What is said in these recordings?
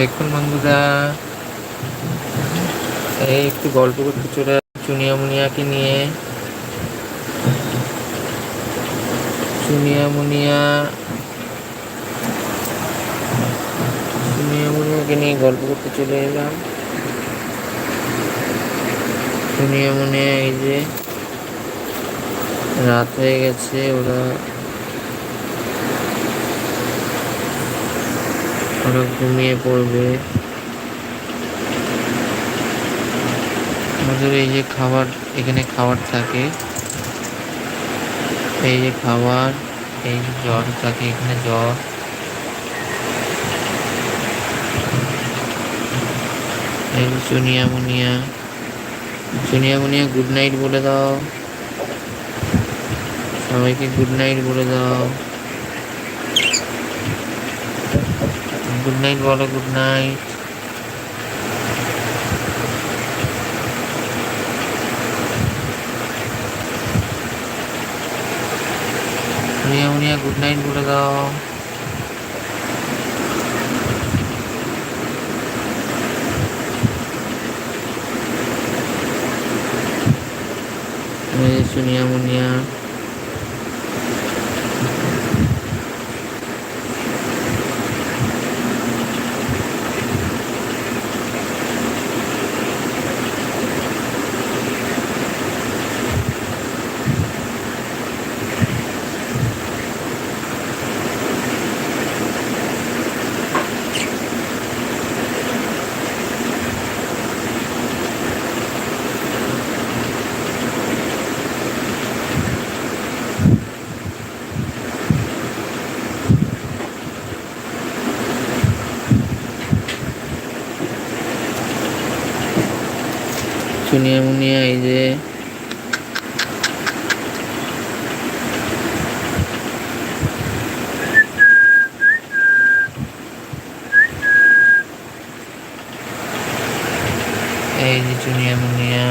দেখুন বন্ধুরা। এই একটু গল্প করতে চলে চুনিয়া মুনিয়াকে নিয়ে। চুনিয়া মুনিয়া। চুনিয়া মুনিয়াকে নিয়ে গল্প করতে চলে এলাম। চুনিয়া মুনিয়া এই যে, রাত হয়ে গেছে, ওরা ওরা ঘুমিয়ে পড়বে। আমাদের এই যে খাবার, এখানে খাবার থাকে। এই যে খাবার, এই যে জল থাকে, এখানে জল। এই যে চুনিয়া মুনিয়া চুনিয়া মুনিয়া গুড নাইট বলে দাও। সবাইকে গুড নাইট বলে দাও। গুড নাইট বলো good night Muniya Muniya good night বলে দাও এই যে মুনিয়া মুনিয়া এই যে এই যে চুনিয়া মুনিয়া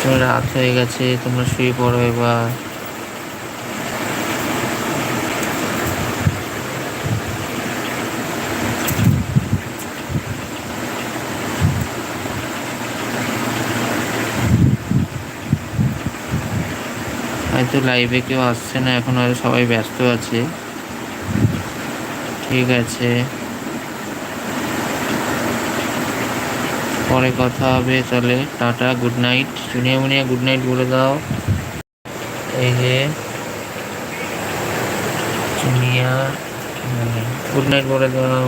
তোমার রাত হয়ে গেছে, তোমরা শুয়ে পড়ো এবার। হয়তো লাইভে কেউ আসছে না, এখন হয়তো সবাই ব্যস্ত আছে। ঠিক আছে। পরে কথা হবে চলে tata good night Chuniya Muniya good night বলে দাও। এই যে চুনিয়া গুড নাইট বলে দাও।